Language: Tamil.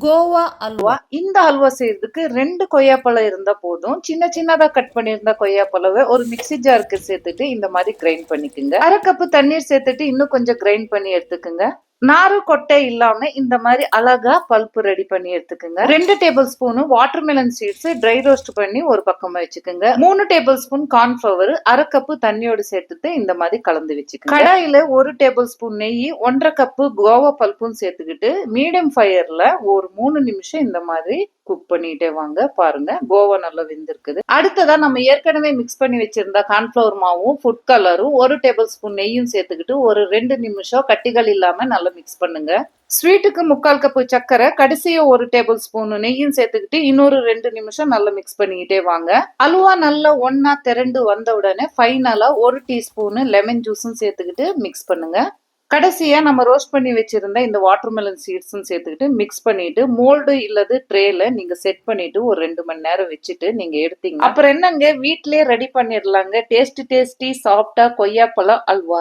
கோவா அல்வா. இந்த அல்வா செய்யறதுக்கு ரெண்டு கொய்யாப்பழம் இருந்தா போதும். சின்ன சின்னதா கட் பண்ணியிருந்த கொய்யாப்பழவை ஒரு மிக்ஸி ஜாருக்கு சேர்த்துட்டு இந்த மாதிரி கிரைண்ட் பண்ணிக்கோங்க. அரை கப்பு தண்ணீர் சேர்த்துட்டு இன்னும் கொஞ்சம் கிரைண்ட் பண்ணி எடுத்துக்கோங்க. நாறு கொட்டை இல்லாம இந்த மாதிரி அழகா பல்ப்பு ரெடி பண்ணி எடுத்துக்கோங்க. ரெண்டு tablespoon watermelon seeds dry roast பண்ணி ஒரு பக்கம் வச்சுக்கோங்க. மூணு டேபிள் ஸ்பூன் கார்ன்ஃபிளவர் அரை கப்பு தண்ணியோடு சேர்த்துட்டு இந்த மாதிரி கலந்து வச்சுக்கோங்க. கடாயில ஒரு டேபிள் ஸ்பூன் நெய் ஒன்றரை கப்பு கோவா பல்ப்பும் சேர்த்துக்கிட்டு மீடியம் ஃபயர்ல ஒரு மூணு நிமிஷம் இந்த மாதிரி குக் பண்ணிட்டே வாங்க பாருங்க. கோவா நல்லா வெந்திருக்குது. அடுத்ததா நம்ம ஏற்கனவே மிக்ஸ் பண்ணி வச்சிருந்த கார்ன்ஃபிளவர் மாவும் ஃபுட் கலரும் ஒரு டேபிள் ஸ்பூன் நெய்யும் சேர்த்துக்கிட்டு ஒரு ரெண்டு நிமிஷம் கட்டிகள் இல்லாம நல்லா மிக்ஸ் பண்ணுங்க. ஸ்வீட்டுக்கு முக்கால் கப்பு சர்க்கரை கடைசியா ஒரு டேபிள் ஸ்பூன் நெய்யும் சேர்த்துக்கிட்டு இன்னொரு ரெண்டு நிமிஷம் நல்லா மிக்ஸ் பண்ணிக்கிட்டே வாங்க. அல்வா நல்லா ஒன்னா திரண்டு வந்த உடனே ஃபைனலா ஒரு டீஸ்பூன் லெமன் ஜூஸும் சேர்த்துக்கிட்டு மிக்ஸ் பண்ணுங்க. கடைசியா நம்ம ரோஸ்ட் பண்ணி வச்சிருந்த இந்த வாட்டர்மெலன் சீட்ஸும் சேர்த்துக்கிட்டு மிக்ஸ் பண்ணிட்டு மோல்டு இல்லது ட்ரேல நீங்கள் செட் பண்ணிட்டு ஒரு ரெண்டு மணி நேரம் வச்சுட்டு நீங்கள் எடுத்தீங்க. அப்புறம் என்னங்க வீட்லயே ரெடி பண்ணிடலாங்க டேஸ்ட் டேஸ்டி சாஃப்டாக கொய்யாப்பழம் அல்வா.